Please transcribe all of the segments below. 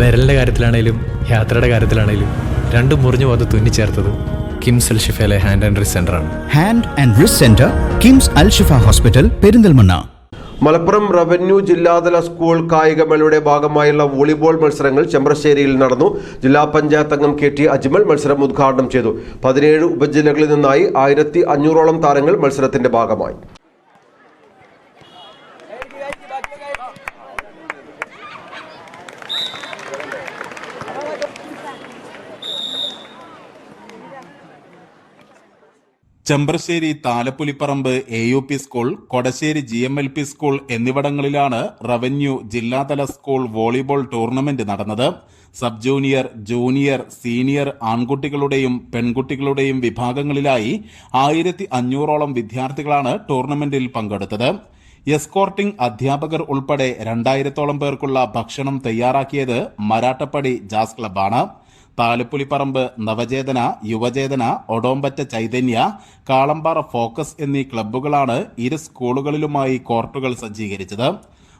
വിരലിന്റെ കാര്യത്തിലാണേലും യാത്രയുടെ കാര്യത്തിലാണേലും രണ്ടും മുറിഞ്ഞു പോകാതെ തുന്നിച്ചേർത്തത് കിംസ് അൽ ഷിഫയിലെ ഹാൻഡ് ആൻഡ് റിസ് ആണ്. Hand and wrist centre KIMS Al Shifa hospital Perinthalmanna. Malappuram revenue ജില്ലാതല സ്കൂൾ കായികമേളയുടെ ഭാഗമായുള്ള വോളിബോൾ മത്സരങ്ങൾ ചെമ്പ്രശ്ശേരിയിൽ നടന്നു. ജില്ലാ പഞ്ചായത്ത് അംഗം കെ ടി അജ്മൽ മത്സരം ഉദ്ഘാടനം ചെയ്തു. പതിനേഴ് ഉപജില്ലകളിൽ നിന്നായി ആയിരത്തി അഞ്ഞൂറോളം താരങ്ങൾ മത്സരത്തിന്റെ ഭാഗമായി. Chembrassery Thalappoliparamba A U P school Kodassery G M L P school എന്നിവിടങ്ങളിലാണ് റവന്യൂ ജില്ലാതല സ്കൂൾ വോളിബോൾ ടൂർണമെന്റ് നടന്നത്. സബ് ജൂനിയർ ജൂനിയർ സീനിയർ ആൺകുട്ടികളുടെയും പെൺകുട്ടികളുടെയും വിഭാഗങ്ങളിലായി ആയിരത്തി അഞ്ഞൂറോളം വിദ്യാർത്ഥികളാണ് ടൂർണമെന്റിൽ പങ്കെടുത്തത്. എസ്കോർട്ടിംഗ് അധ്യാപകർ ഉൾപ്പെടെ രണ്ടായിരത്തോളം പേർക്കുള്ള ഭക്ഷണം തയ്യാറാക്കിയത് മരാട്ടപ്പടി ജാസ് ക്ലബ്ബാണ്. താലപ്പൊലിപ്പറമ്പ് നവചേതന യുവചേതന ഒടോമ്പറ്റ ചൈതന്യ കാളമ്പാറ ഫോക്കസ് എന്നീ ക്ലബ്ബുകളാണ് ഇരു സ്കൂളുകളിലുമായി കോർട്ടുകൾ സജ്ജീകരിച്ചത്.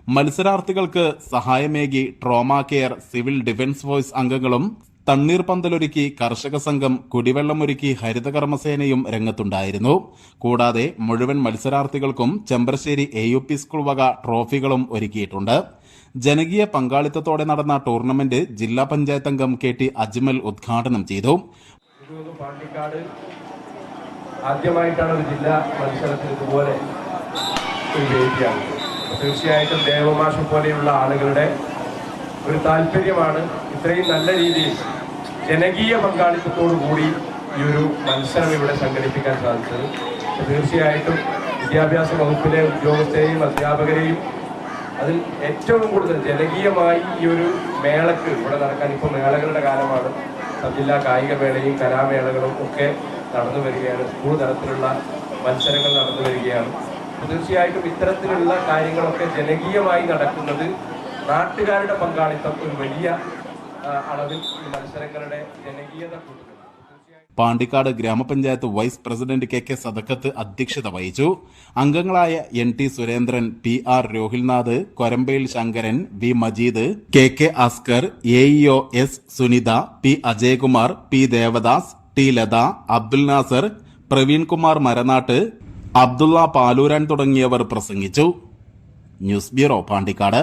മത്സരാർത്ഥികൾക്ക് സഹായമേകി trauma care civil defence force അംഗങ്ങളും തണ്ണീർ പന്തലൊരുക്കി കർഷക സംഘം കുടിവെള്ളമൊരുക്കി ഹരിതകർമ്മസേനയും രംഗത്തുണ്ടായിരുന്നു. കൂടാതെ മുഴുവൻ മത്സരാർത്ഥികൾക്കും Chembrassery A U P school വക ട്രോഫികളും ഒരുക്കിയിട്ടുണ്ട്. ജനകീയ പങ്കാളിത്തത്തോടെ നടന്ന ടൂർണമെന്റ് ജില്ലാ പഞ്ചായത്ത് അംഗം കെ ടി അജ്മൽ ഉദ്ഘാടനം ചെയ്തു. ആദ്യമായിട്ടാണ് തീർച്ചയായിട്ടും ദേവമാഷ പോലെയുള്ള ആളുകളുടെ ഒരു താല്പര്യമാണ് ഇത്രയും നല്ല രീതിയിൽ ജനകീയ പങ്കാളിത്തത്തോടു കൂടി ഈ ഒരു മത്സരം ഇവിടെ സംഘടിപ്പിക്കാൻ സാധിച്ചത്. തീർച്ചയായിട്ടും വിദ്യാഭ്യാസ വകുപ്പിലെ ഉദ്യോഗസ്ഥരെയും അധ്യാപകരെയും അതിൽ ഏറ്റവും കൂടുതൽ ജനകീയമായി ഈ ഒരു മേളക്ക് ഇവിടെ നടക്കാൻ ഇപ്പോൾ മേളകളുടെ കാലമാണ്. ജില്ലാ കായിക മേളയും കലാമേളകളും ഒക്കെ നടന്നു വരികയാണ്. സ്കൂൾ തലത്തിലുള്ള മത്സരങ്ങൾ നടന്നു വരികയാണ്. തീർച്ചയായിട്ടും ഇത്തരത്തിലുള്ള കാര്യങ്ങളൊക്കെ ജനകീയമായി നടക്കുന്നത് നാട്ടുകാരുടെ പങ്കാളിത്തം ഒരു വലിയ അളവിൽ മത്സരങ്ങളുടെ ജനകീയത പാണ്ടിക്കാട് ഗ്രാമപഞ്ചായത്ത് vice president K K Sadakkath അധ്യക്ഷത വഹിച്ചു. അംഗങ്ങളായ N T Surendran P R Rohilnath Korambayil Sankaran V Majeed K K Askar A S Sunitha P Ajayakumar P Devadas T Latha Abdul Nasar Praveenkumar Maranattu Abdulla Paluran തുടങ്ങിയവർ പ്രസംഗിച്ചു. News bureau Pandikkad.